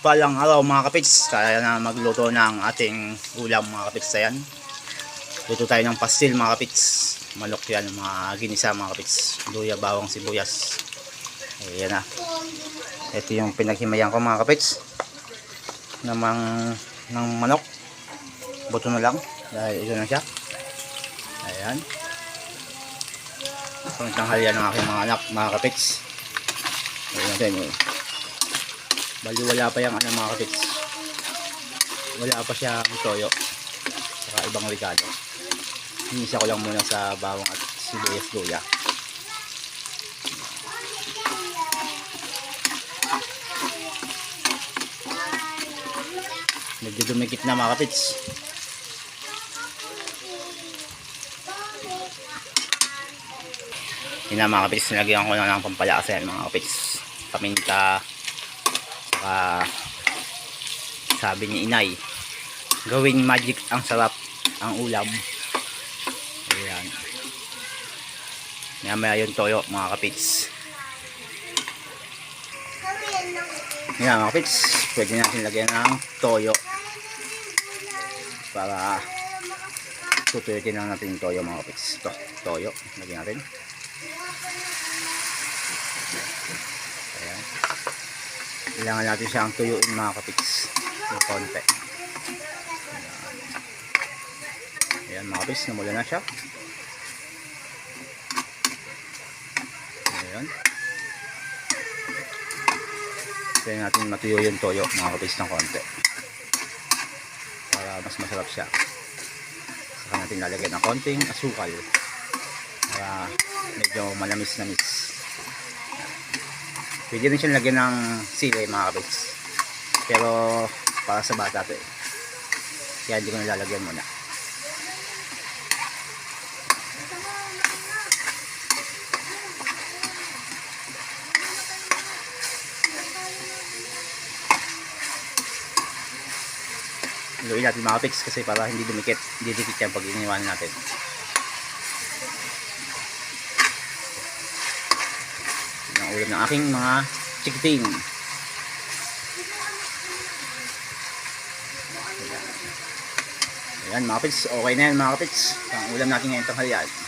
Palang araw mga kapits, kaya na magluto ng ating ulam mga kapits ayan. Luto tayo ng pastil mga kapits. Manok yan, mga ginisa mga kapits. Luya, bawang, sibuyas. Ayan na. Ito yung pinaghimayan ko mga kapits. Namang ng manok. Buto na lang. Dahil ito na siya. Ayan. Pang tanghalian ng aking mga anak mga kapits. Ayan natin eh. Bali wala pa yung ano mga kapits. Wala pa siyang toyo. Saka ibang ricado. Inisa ko lang muna sa bawang at sibuyas luya. Medyo dumikit na mga kapits. Yun na mga kapits, nilagyan ko na ng pampalasa yan mga kapits. Paminta, saka sabi ni inay, gawing magic ang sarap ang ulam. Ayan. Maya yung toyo mga kapits. Yan mga kapits, pwede natin lagyan ng toyo. Para tutuyotin lang natin yung toyo mga kapits. Ito, toyo. Lagyan natin. Ayan. Kailangan natin siyang tuyuin mga kapits. Ng konti. Ayan. Mga kapits, namula na siya. Ayan. Kaya natin matuyo yung toyo mga kapits ng konti. Para mas masarap siya. Saka natin lalagyan ng konting asukal. Para medyo malamis-lamis. Pwede rin siya lagyan ng sili mga kapits. Pero para sa bata to eh. Kaya hindi ko nalalagyan muna. Luin natin mga kapits kasi para hindi dumikit. Hindi dikit yan pag iniwan natin. Ulam ng aking mga chikiting. Ayan mga kapits, okay na yan mga kapits. Ang ulam natin ngayong tanghalian.